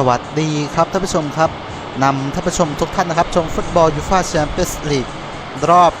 สวัสดีครับท่านผู้ชมครับนำท่านผู้ชมทุกท่านนะครับ ชมฟุตบอลยูฟ่าแชมเปี้ยนส์ลีกรอบ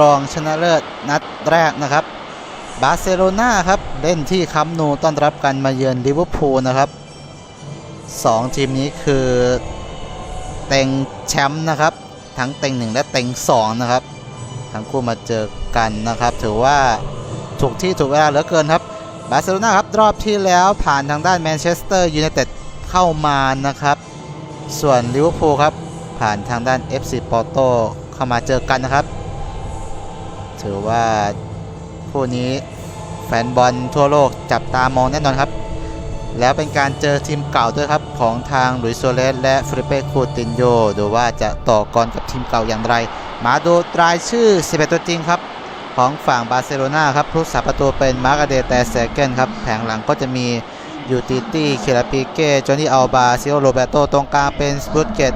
รองชนะเลิศนัดแรกนะครับ บาร์เซโลนาครับ เล่นที่คัมนูต้อนรับการมาเยือนลิเวอร์พูลนะครับสองทีมนี้คือเต็งแชมป์นะครับ ทั้งเต็งหนึ่งและเต็งสองนะครับ ทั้งคู่มาเจอกันนะครับ ถือว่าถูกที่ถูกเวลาเหลือเกินครับบาร์เซโลนาครับ รอบที่แล้วผ่านทางด้านแมนเชสเตอร์ยูไนเต็ด เข้ามานะครับ ส่วนลิเวอร์พูลครับผ่านทางด้าน FC ปอร์โตเข้ามาเจอกันนะครับ ถือว่าคู่นี้แฟนบอลทั่วโลกจับตามองแน่นอนครับ แล้วเป็นการเจอทีมเก่าด้วยครับ ของทางลุยโซเลสและฟริเป้คูตินโยดูว่าจะต่อกรกับทีมเก่าอย่างไร มาดูรายชื่อ 11 ตัวจริงครับ ของฝั่งบาร์เซโลนาครับผู้สาประตูเป็นมาร์กาเดแต่เซเกนครับ แผงหลังก็จะมี ยูติตี้เคลาปิเก้จอนี่อัลบาซิโอโรเบโตตรงกลางเป็นสปุตเกต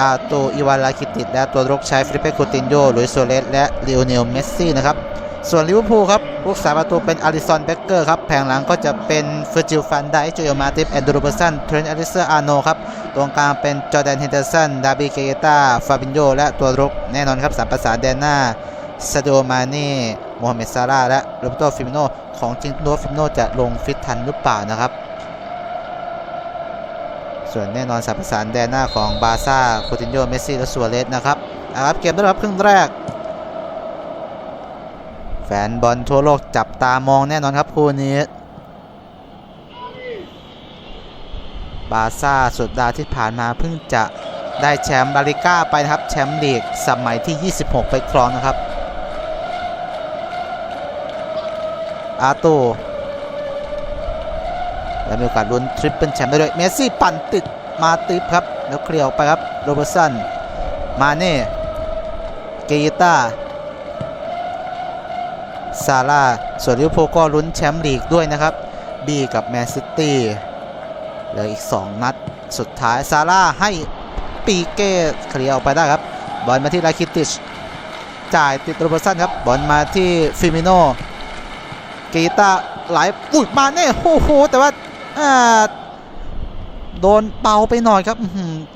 อาตูอีวานลาคิติดและตัวรุกใช้ฟริเปคูตินโยลุยโซเลสและลิโอเนลเมสซี่นะครับ ส่วนลิเวอร์พูลครับผู้สาประตูเป็นอาริสันเบเกอร์ครับแผงหลังก็จะเป็นเฟอร์จิลฟันไดโจเอลมาติฟแอนดรูเบอร์สันเทรนต์อลิเซอร์อาร์โนครับตรงกลางเป็นจอร์แดนเฮนเดอร์สันดาบิเกเตาฟาบินโยและตัวรุกแน่นอนครับสามประสาแดนหน้าซาโดมาเน่ โมฮัมเหม็ดซาร่าและโรเบโตฟิมิโนของจริงโนฟิมิโนจะลงฟิตทันหรือเปล่านะครับ ส่วนแน่นอนสามประสานแดนหน้าของบาซ่าโคตินโยเมสซี่และซัวเรสนะครับเอาครับเกมต้นรับครึ่งแรก แฟนบอลทั่วโลกจับตามองแน่นอนครับคู่นี้บาซ่าสุดดาที่ผ่านมาเพิ่งจะได้แชมป์ลาลิก้าไปนะครับ แชมป์ลีกสมัยที่ 26 ไปครองนะครับ อาโตูแล้วมีโอกาสลุ้นทริปเปิลแชมป์ได้ด้วยเมสซี่ปั่นติดมาติดครับ แล้วเคลียร์ออกไปครับโรเบอร์สันมาเน่เกยต้าซาร่าส่วนลิเวอร์พูลก็ลุ้นแชมป์ลีกด้วยนะครับบีกับแมนซิตี้เหลืออีก 2 นัดสุดท้ายซาร่าให้ปีเก้เคลียร์ออกไปได้ครับ บอลมาที่ลาคิติช จ่ายติดโรเบอร์สันครับ บอลมาที่ฟิมิโน กีตาไหลปุดมาเน่โอ้โหแต่ว่าโดนเป่าไปหน่อยครับ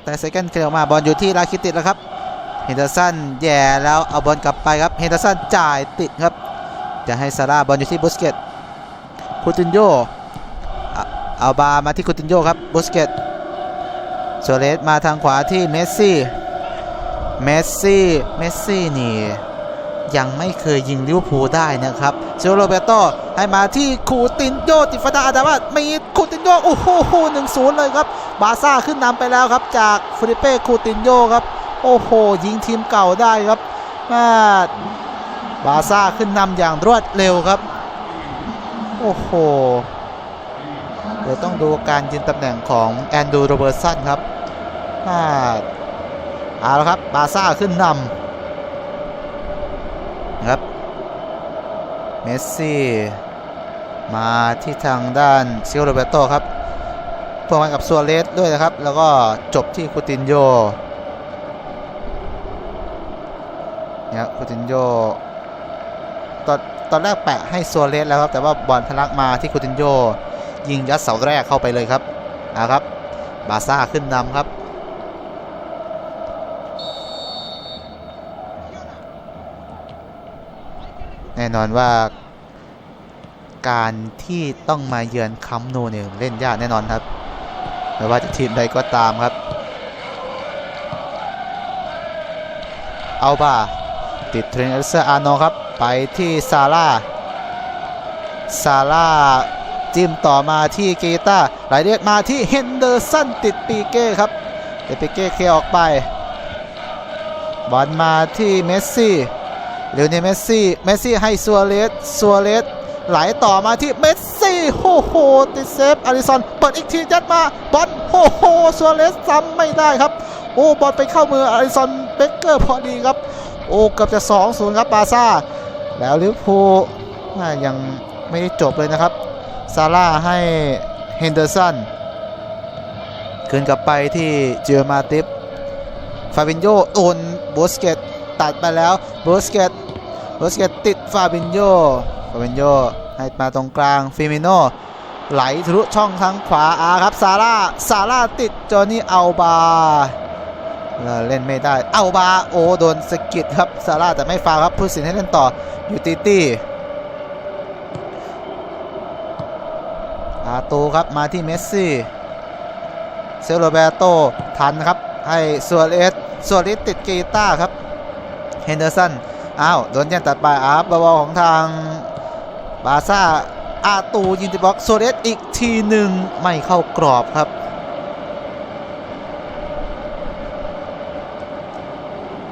แต่เซกันเคลียร์มาบอลอยู่ที่ลาคิติชแล้วครับเฮนเดอร์สันแย่แล้วเอาบอลกลับไปครับเฮนเดอร์สันจ่ายติดครับ จะให้ซาร่าบอลอยู่ที่บุสเกตคูตินโยอาเอาบามาที่คูตินโยครับบุสเกตโซเลสมาทางขวาที่เมสซี่เมสซี่เมสซี่นี่ยังไม่เคยยิงลิเวอร์พูลได้นะครับ เซโรเบโตให้มาที่คูตินโยติฟาดาอาดาว่ามีคูตินโยโอ้โหหนึ่งศูนย์เลยครับ บาซ่าขึ้นนำไปแล้วครับ จากฟิลิเป้คูตินโยครับ โอ้โห ยิงทีมเก่าได้ครับมาบาซ่าขึ้นนำอย่างรวดเร็วครับ โอ้โห เดี๋ยวต้องดูการยืนตำแหน่งของแอนดูโรเบอร์สันครับมาเอาละครับ บาซ่าขึ้นนำครับ เมสซี่ มาที่ทางด้านซิโอโรเบโตครับพวกมันกับซัวเรสด้วยนะครับ แล้วก็จบที่คูตินโยเนี่ยคูตินโยตอนตอนแรกแปะให้ซัวเรสแล้วครับ แต่ว่าบอลทะลักมาที่คูตินโยยิงยัดเสาแรกเข้าไปเลยครับนะครับ บาซ่าขึ้นนำครับ น่นอนว่าการที่ต้องมาเยือนคัมป์นูเนี่ยเล่นยากแน่นอนครับไม่ว่าจะทีมใดก็ตามครับ เอาบ่าติดเทรนเอเซอร์อาร์โนครับ ไปที่ซาร่าซาร่าจิ้มต่อมาที่เกตาไหลเรียกมาที่เฮนเดอร์สันติดปีเก้ครับเดปีเก้เคลียออกไปบอลมาที่เมสซี่ เรวเนลเมสซี่เมสซี่ให้ซัวเรสซัวเรสไหลต่อมาที่เมสซี่โอ้โหติเซฟอาริสันเปิดอีกทียัดมาบอลโอ้โหซัวเรสซ้ำไม่ได้ครับ โอ้บอลไปเข้ามืออาริสันเบเกอร์พอดีครับ โอ้เกือบจะ 2-0 ครับบาซ่า แล้วลิเวอร์พูลยังไม่ได้จบเลยนะครับซาร่าให้เฮนเดอร์สันคืนกลับไปที่เจอมาติฟฟาบินโยโอนโบสเกตตัดไปแล้วโบสเกต โบสเกตติดฟาบินโยฟาบินโยให้มาตรงกลางฟิมิโนไหลทะลุช่องทางขวาอาครับซาร่าซาร่าติดจอห์นนี่อัลบาเล่นไม่ได้อัลบาโอโดนสกิดครับซาร่าแต่ไม่ฟาวครับผู้สินให้เล่นต่อยูติตี้อาตูครับมาที่เมสซี่เซลโรเบโตทันครับให้สวเอสสวนลิสติดกีตาร์ครับเฮนเดอร์สัน อ้าวโดนแย่งตัดไปอาร์บอลของทางบาซ่าอาตูยิงติบล็อกโซเดสอีกทีหนึ่งไม่เข้ากรอบครับ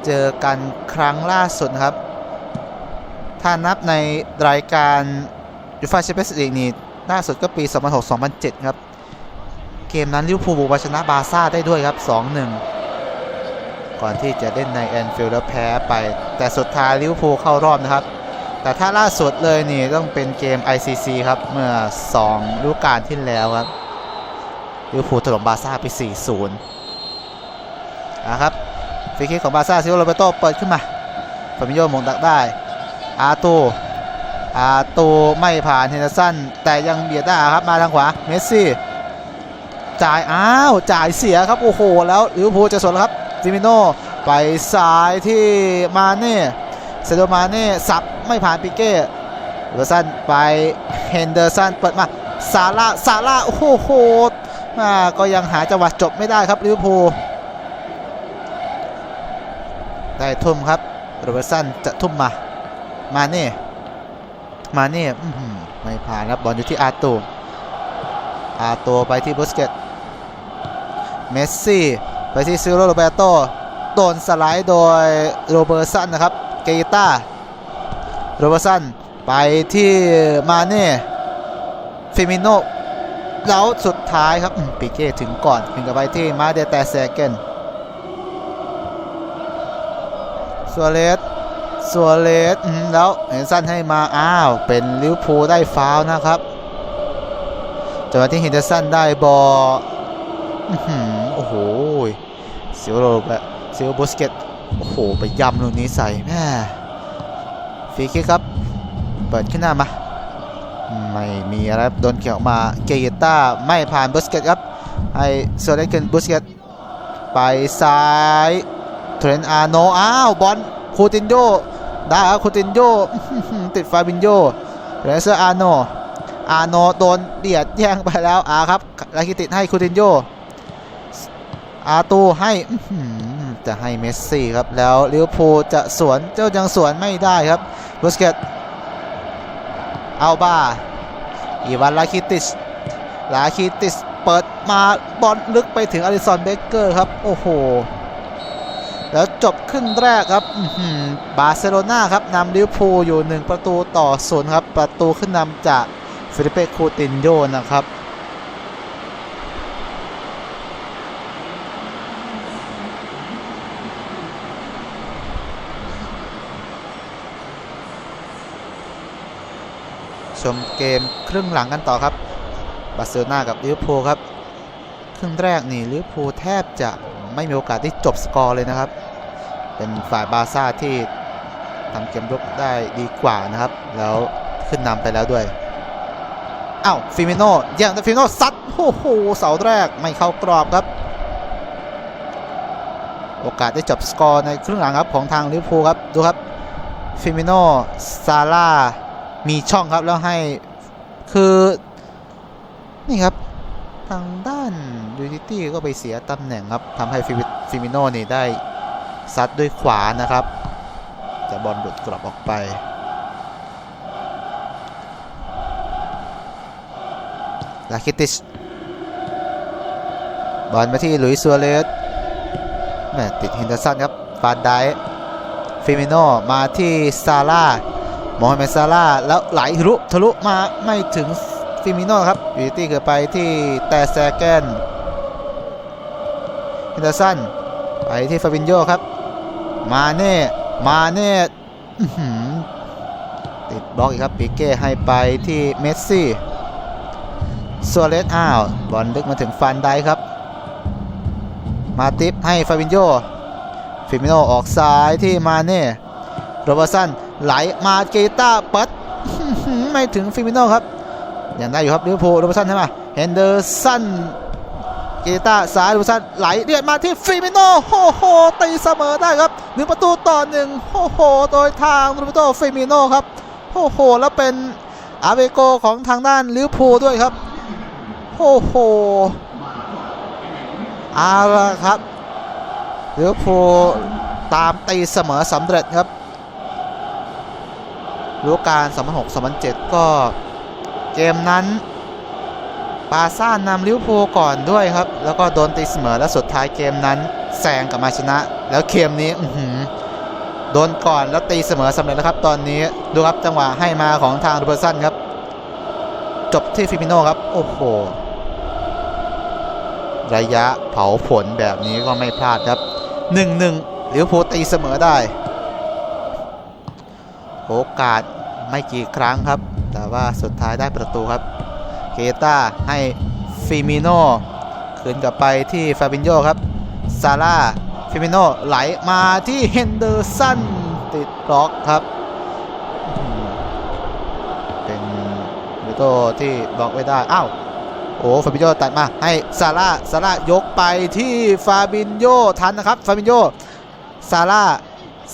เจอกันครั้งล่าสุดครับ ถ้านับในรายการยูฟ่าแชมเปี้ยนส์ลีกนี่ล่าสุดก็ปี 2006-2007 ครับ เกมนั้นลิเวอร์พูลบุกชนะบาซ่าได้ด้วยครับ 2-1 ก่อนที่จะเล่นในแอนฟิลด์แล้วแพ้ไป แต่สุดท้ายลิเวอร์พูลเข้ารอบนะครับ แต่ถ้าล่าสุดเลยนี่ต้องเป็นเกม ICC ครับ เมื่อ2ฤดูกาลที่แล้วครับลิเวอร์พูลถล่มบาซ่าไป 4-0นะครับฟรีคิกของบาซ่าซิโรโรเบโตเปิดขึ้นมาฟาบิโยมงดักได้ อาตูอาตูไม่ผ่านเฮนเดอร์สันแต่ยังเบียดได้ครับมาทางขวาเมสซี่จ่ายอ้าวจ่ายเสียครับ โอ้โห แล้วลิเวอร์พูลจะสวนครับฟิมิโน ไปซ้ายที่มาเน่เซโดมาเน่สับไม่ผ่านปิเก้เฮนเดอร์สันไปเฮนเดอร์สันเปิดมาซาร่าซาร่าโอ้โหอ่าก็ยังหาจังหวะจบไม่ได้ครับลิเวอร์พูลได้ทุ่มครับโรเบร์ตสันจะทุ่มมา มาเน่ มาเน่ไม่ผ่านครับบอลอยู่ที่อาตูอาตูไปที่บุสเกตเมสซี่ ไปที่ซิโรโรเบโต โดนสไลด์โดยโรเบอร์สันนะครับเกยต้าโรเบอร์สันไปที่มาเน่ฟิมิโนแล้วสุดท้ายครับปิเก้ถึงก่อนถึงกับไปที่มาเดแต่แซเกนซัวเลสซัวเลสอืมแล้วเห็นสั้นให้มา อ้าว เป็นลิวพูได้ฟาวนะครับจังหวะที่เฮนเดอร์สันได้บอลอื้อหือโอ้โหซิโรแบบ ซิโรบุสเกตโอ้โห ไปยำลูกนี้ใส่แม่ฟรีคิกครับ เปิดขึ้นหน้ามา ไม่มีอะไรโดนเกี่ยวออกมาเกยต้าไม่ผ่านบุสเกตครับ ให้โซเลนเกนบุสเกตไปซ้ายเทรนอาโนอ้าว บอลคูตินโยได้ครับคูตินโยติดฟาบินโยเรเซอร์อาโนอาโนโดนเบียดแย่งไปแล้วอาครับลาคิติดให้คูตินโยอาตูให้ จะให้เมสซี่ครับแล้วลิเวอร์พูลจะสวนเจ้ายังสวนไม่ได้ครับบุสเกตอัลบาอีวานลาคิติสลาคิติสเปิดมาบอลลึกไปถึงอลิสันเบเกอร์ครับ โอ้โห แล้วจบครึ่งแรกครับบาร์เซโลนาครับนำลิเวอร์พูลอยู่ 1 ประตูต่อศูนย์ครับ ประตูขึ้นนำจากฟิลิเปคูตินโยนะครับ ชมเกมครึ่งหลังกันต่อครับบาร์เซโลนากับลิเวอร์พูลครับครึ่งแรกนี่ลิเวอร์พูลแทบจะไม่มีโอกาสที่จบสกอร์เลยนะครับ เป็นฝ่ายบาร์ซ่าที่ทำเกมรุกได้ดีกว่านะครับ แล้วขึ้นนำไปแล้วด้วยอ้าวฟิมิโนยังแต่ฟิมิโนซัดโอ้โหเสาแรกไม่เข้ากรอบครับ โอกาสได้จบสกอร์ในครึ่งหลังครับของทางลิเวอร์พูลครับดูครับฟิมิโนซาร่า มีช่องครับแล้วให้คือนี่ครับทางด้านยูทิตี้ก็ไปเสียตำแหน่งครับทำให้ฟิมิฟิมิโน่นี่ได้ซัดด้วยขวานะครับแต่บอลหลุดกรอบออกไป ลาคิติช บอลมาที่หลุยส์ซัวเรสแม่ติดฮินเดอร์สันครับฟานไดฟิมิโนมาที่ซาร่า โมฮัมเหม็ดซาร่าแล้วไหลทะลุทะลุมาไม่ถึงฟิมิโนครับยูตี้เกิดไปที่แต่แซแกนฮินเดอร์สันไปที่ฟาบินโยครับ มาเน่มาเน่ติดบล็อกอีกครับปิเก้ให้ไปที่เมสซี่ซัวเรสอ้าวบอลลึกมาถึงฟันไดครับ มาติปให้ฟาบินโยฟิมิโนออกซ้ายที่มาเน่โรเบอร์สัน ไหลมาเกต้าเปิดไม่ถึงฟิมิโนครับยังได้อยู่ครับลิเวอร์พูลโรบสันใช่ไหมเฮนเดอร์สันเกีตาซ้ายโรบสันไหลเลียนมาที่ฟิมิโนโอ้โหตีเสมอได้ครับหนึ่งประตูต่อหนึ่งโอ้โหโดยทางโรเบโตฟิมิโนครับโอ้โหแล้วเป็นอาเวโกของทางด้านลิเวอร์พูลด้วยครับโอ้โหเอาละครับลิเวอร์พูลตามตีเสมอสำเร็จครับ ฤดูกาล2006-2007 ก็เกมนั้นบาซ่านำลิเวอร์พูลก่อนด้วยครับ แล้วก็โดนตีเสมอและสุดท้ายเกมนั้นแซงกลับมาชนะ แล้วเกมนี้อืโดนก่อนแล้วตีเสมอสำเร็จแล้วครับ ตอนนี้ดูครับจังหวะให้มาของทางรูเบอร์สันครับ จบที่ฟิมิโนครับ โอ้โห ระยะเผาผลแบบนี้ก็ไม่พลาดครับ 1-1ลิเวอร์พูลตีเสมอได้ โอกาสไม่กี่ครั้งครับ แต่ว่าสุดท้ายได้ประตูครับ เกตาให้ฟิมิโนคืนกลับไปที่ฟาบินโยครับ ซาร่า ฟิมิโนไหลมาที่เฮนเดอร์สันติดบล็อกครับ เป็นวิโตที่บล็อกไว้ได้ อ้าว โอ้ฟาบินโยตัดมาให้ซาร่า ซาร่ายกไปที่ฟาบินโยทันนะครับ ฟาบินโย ซาร่า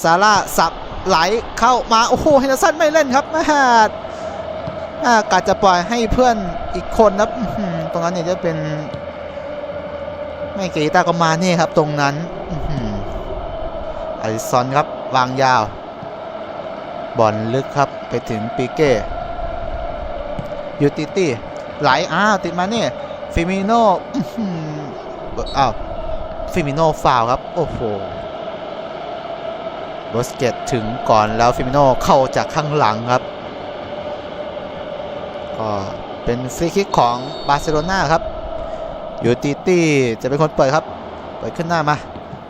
ซาร่าสับ ไหลเข้ามาโอ้โหเฮนเดอร์สันไม่เล่นครับแม่อ่ากาจะปล่อยให้เพื่อนอีกคนนะตรงนั้นเนี่ยจะเป็นไม่เกตาก็มาเนี่ยครับตรงนั้นอัลิซอนครับวางยาว บอลลึกครับไปถึงปีเก้ยูติตี้ไหลอ้าวติดมาเนี่ยฟิมิโนอื้อหืออ้าวฟิมิโนฟาวครับ โอ้โห บสเกตถึงก่อนแล้วฟิมิโนเข้าจากข้างหลังครับก็เป็นฟรีคิกของบาร์เซโลนาครับยูติตี้จะเป็นคนเปิดครับ เปิดขึ้นหน้ามา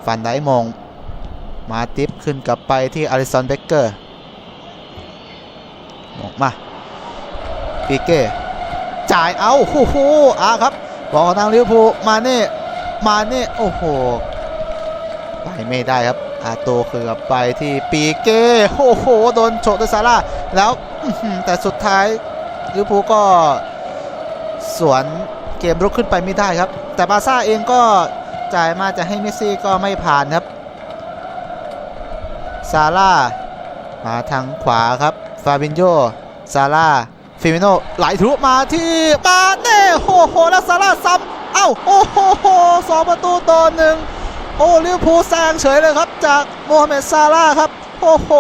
ฟันไดมง มาติปขึ้นกลับไปที่อาริสันเบเกอร์มงมาปีเก้จ่ายเอาโอ้โหอาครับบอกทางลิเวอร์พูลมาเน่มาเน่โอ้โหไปไม่ได้ครับ อาโตคือบไปที่ปีเก้โอ้โห โดนโฉกโดยซาร่าแล้วแต่สุดท้ายลิเวอร์พูลก็สวนเกมรุกขึ้นไปไม่ได้ครับ แต่บาซ่าเองก็จ่ายมาจะให้เมสซี่ก็ไม่ผ่านครับซาร่ามาทางขวาครับ ฟาบินโยซาร่าฟิมิโนไหลทะลุมาที่มาเน่โอ้โหแล้วซาร่าซ้ำเอ้าโอ้โหสองประตูต่อหนึ่ง โอ้ลิเวอร์พูลแซงเฉยเลยครับจากโมฮัมเหม็ดซาร่าครับโอ้โห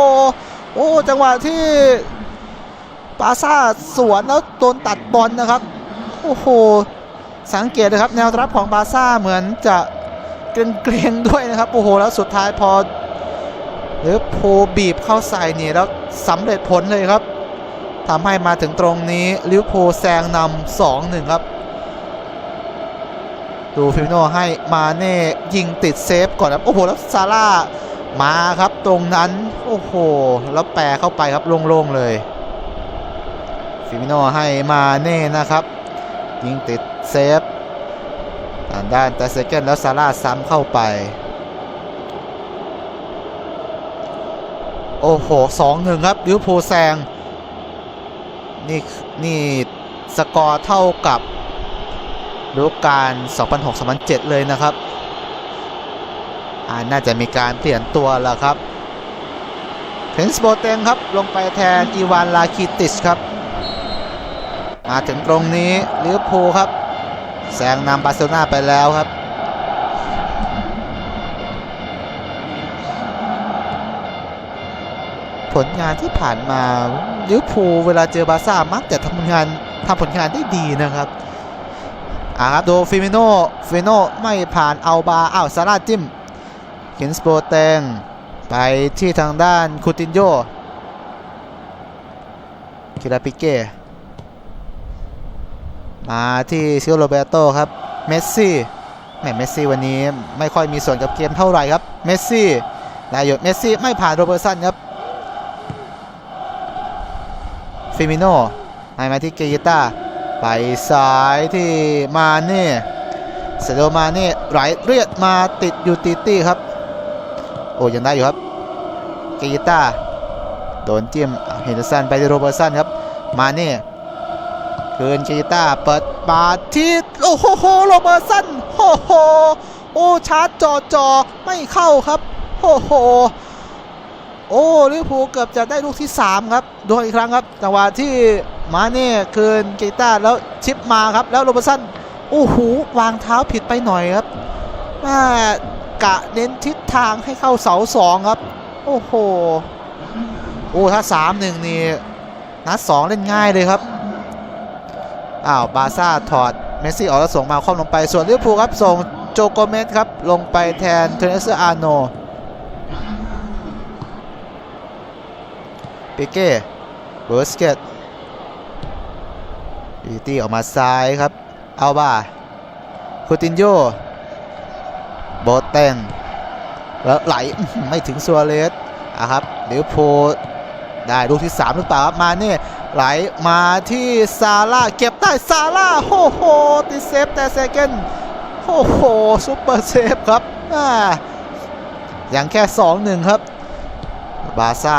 โอ้จังหวะที่ปาซ่าสวนแล้วโดนตัดบอลนะครับโอ้โหสังเกตนะครับแนวรับของบาซ่าเหมือนจะเกรงๆด้วยนะครับโอ้โหแล้วสุดท้ายพอหรือโพลบีบเข้าใส่นี่แล้วสำเร็จผลเลยครับทำให้มาถึงตรงนี้ลิเวอร์พูลแซงนำสองหนึ่งครับ ดูฟิมิโนให้มาเน่ยิงติดเซฟก่อนครับ โอ้โห แล้วซาร่ามาครับตรงนั้น โอ้โห แล้วแปรเข้าไปครับโล่งๆเลย ฟิมิโนให้มาเน่นะครับ ยิงติดเซฟทางด้านแต่เซเกนแล้วซาร่าซ้ำเข้าไป โอ้โหสองหนึ่งครับลิวอร์พูแซง นี่นี่สกอร์เท่ากับ ฤดูกาล2006-2007 เลยนะครับอ่าน่าจะมีการเปลี่ยนตัวแล้วครับเพนสโบเตงครับลงไปแทนอีวานลาคิติสครับ มาถึงตรงนี้ลิเวอร์พูลครับแซงนำบาร์เซโลนาไปแล้วครับ ผลงานที่ผ่านมาลิเวอร์พูลเวลาเจอบาร์ซ่ามักจะทำงานทำผลงานได้ดีนะครับ อ่าครับดูฟิมิโนฟิมิโนไม่ผ่านเอาบาอ้าวซาร่าจิ้มเห็นสโปเตงไปที่ทางด้านคูตินโยคิราปิเก้มาที่ซิโอโรเบโตครับ เมสซี่แหมเมสซี่วันนี้ไม่ค่อยมีส่วนกับเกมเท่าไหร่ครับ เมสซี่นายหยดเมสซี่ไม่ผ่านโรเบอร์สันครับ ฟิมิโนให้มาที่เกยต้า ไปซ้ายที่มาเน่เซโดมาเน่ไหลเรียดมาติดยูติตี้ครับ โอ้ยังได้อยู่ครับกยต้าโดนจิ้มเฮนเดอร์สันไปที่โรเบอร์สันครับ มาเน่คืนกีตาร์เปิดมาที่โอ้โหโรเบอร์สันโอ้โหโอ้ชาร์จจอจอไม่เข้าครับโอ้โหโอ้ลิเวอร์พูลเกือบจะได้ลูกที่ 3 ครับดูอีกครั้งครับจังหวะที่ มาเน่คืนกีตาแล้วชิปมาครับ แล้วโรเบอร์สันโอ้โหวางเท้าผิดไปหน่อยครับม่กะเน้นทิศทางให้เข้าเสาสองครับ โอ้โหโอ้ถ้า3-1นี่นัด2เล่นง่ายเลยครับอ้าวบาซ่าถอดเมสซี่ออกแล้วส่งมาครอมลงไปส่วนลิเวอร์พูลครับส่งโจโกเมสครับลงไปแทนเทเนเซอร์อาโนปิเก้เบอร์สเกต อีตี้ออกมาซ้ายครับ เอาบ้าคูตินโยโบเตนแล้วไหลไม่ถึงซัวเรสอะครับลิเวอร์พูลได้ลูกที่ 3 หรือเปล่าครับมาเนี่ยไหลมาที่ซาร่าเก็บได้ซาร่าโอ้โหติเซฟแต่เซเกนโอ้โหซุปเปอร์เซฟครับอ่าอย่างแค่ 2-1 ครับ บาซ่า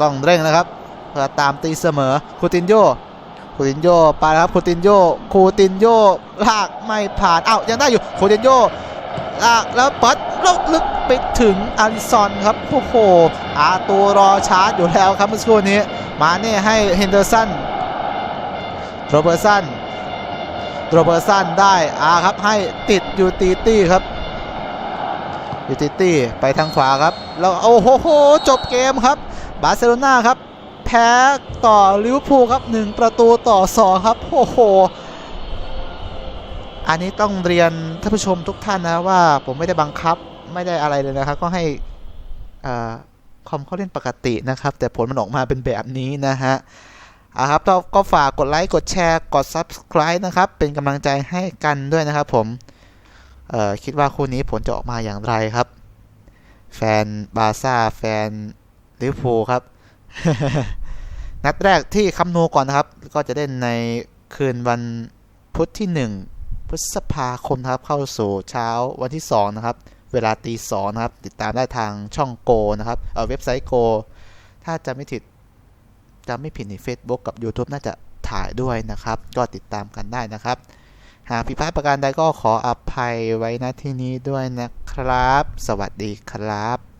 ต้องเร่งนะครับเพื่อตามตีเสมอคูตินโย คูตินโยไปครับคูตินโยคูตินโยลากไม่ผ่านอ้าวยังได้อยู่คูตินโยลากแล้วปิดลกลึกไปถึงอันซอนครับโอ้โหอาตูรอชาร์จอยู่แล้วครับเมื่อสักครู่นี้ มาเน่ให้เฮนเดอร์สันโรเบอร์สันโรเบอร์สันได้อาครับให้ติดยูตีตี้ครับยูตีตี้ไปทางขวาครับแล้วโอ้โหจบเกมครับ บาร์เซโลนาครับ พ้ต่อลิเวอร์พูลครับ 1 ประตูต่อ 2 ครับ โอ้โห อันนี้ต้องเรียนท่านผู้ชมทุกท่านนะว่าผมไม่ได้บังคับไม่ได้อะไรเลยนะครับ ก็ให้คอมเขาเล่นปกตินะครับ แต่ผลมันออกมาเป็นแบบนี้นะฮะอะครับก็ก็ฝากกดไลค์ กดแชร์ กด Subscribe นะครับ เป็นกำลังใจให้กันด้วยนะครับผมเอ่อคิดว่าคู่นี้ผลจะออกมาอย่างไรครับ แฟนบาซ่า แฟนลิเวอร์พูลครับ นัดแรกที่คัมนูก่อนนะครับ ก็จะเล่นในคืนวันพุธที่ 1 พฤษภาคมครับ เข้าสู่เช้าวันที่ 2 นะครับ เวลาตีสองนะครับ ติดตามได้ทางช่องโกนะครับเออเว็บไซต์โกถ้าจะไม่ผิดจะไม่ผิดใน Facebook กับ YouTube น่าจะถ่ายด้วยนะครับ ก็ติดตามกันได้นะครับ หากผิดพลาดประการใดก็ขออภัยไว้ณที่นี้ด้วยนะครับ สวัสดีครับ